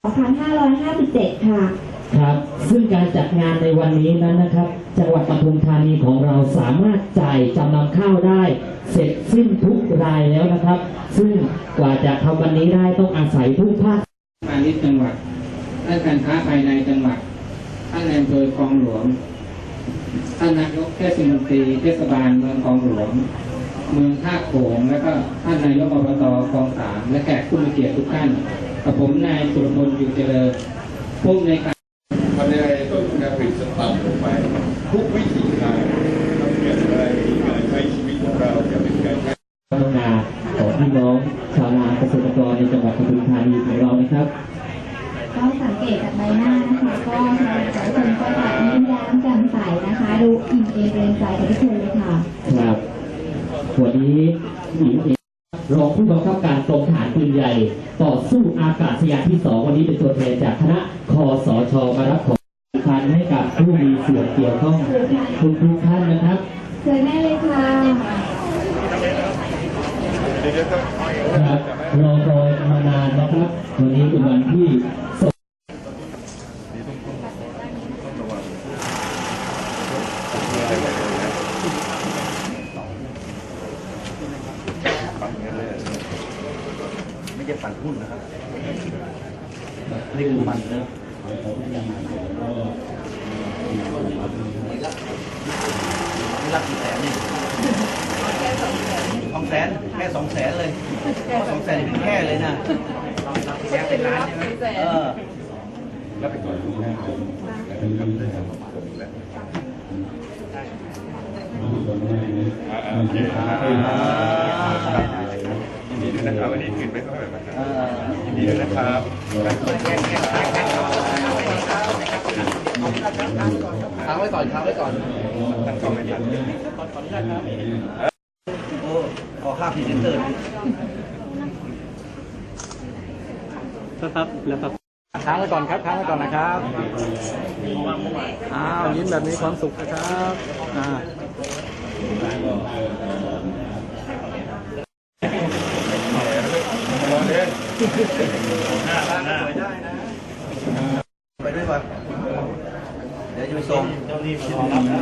2557 ค่ะ ครับ ซึ่งการจัดงานในวันนี้นั้นนะครับ จังหวัดปทุมธานีของเราสามารถจ่ายจำนำข้าวได้ เสร็จสิ้นทุกรายแล้วนะครับ ซึ่งกว่าจะทำวันนี้ได้ต้องอาศัยทุกภาคพาณิชย์จังหวัดด้านการค้าภายในจังหวัดท่านนายอำเภอคลองหลวงท่านนายกเทศมนตรีเทศบาลเมืองคลองหลวง เมืองท่าโขงแล้วก็ท่านนายกอบตคลองสามและแขกผู้มีเกียรติทุกท่านกับผมนายสุรพลอยู่เจริญผู้ในวยการทำยังไงต้องการผลิตจะต่ำลงไป ทุกวิถีทางทำอย่างไรการใช้ชีวิตของเราจะเป็นการใช้พัฒนาของพี่น้องชาวนาเกษตรกรในจังหวัดปทุมธานีของเรานะครับก็สังเกตจากใบหน้านะคะก็ชาวสาวคนก็จะยิ้มแย้มแจ่มใสนะคะ ดูอิ่มเอมเกรงใจกับทุกคนเลยค่ะครับ วันนี้หญิงเอกรองผู้บังคับการกรมทหารปืนใหญ่ ต่อสู้อากาศยานที่สองวันนี้เป็นตัวแทนจากคณะคอสชมารับของคันให้กับผู้มีส่วนเกี่ยวข้องทุกทุกๆท่านนะครับเชิญได้เลยค่ะครับรอคอยมานานนะครับวันนี้เป็นวันที่ สดไม่ใช่ปั่นหุ้นนะครับนี่คือมันนะรับกี่แสนนี่สองแสนแค่สองแสนเลยสองแสนนี่เป็นแค่เลยนะแค่เป็นล้านใช่ไหมเออยินดี ด้วยนะครับวันนี้คืนไม่เท่าไหร่นะครับเออยินดีด้วยนะครับค้างไว้ก่อนค้างไว้ก่อนตั้งกล้องไม่ทันโอ้ขอค่าพรีเซนเตอร์ครับแล้วครับค้างไว้ก่อนครับค้างไว้ก่อนนะครับอ้าวยิ้มแบบมีความสุขนะครับอ่า ไปด้วยป่ะเดี๋ยวจะไปส่งเจ้าหนี้รอรับนะ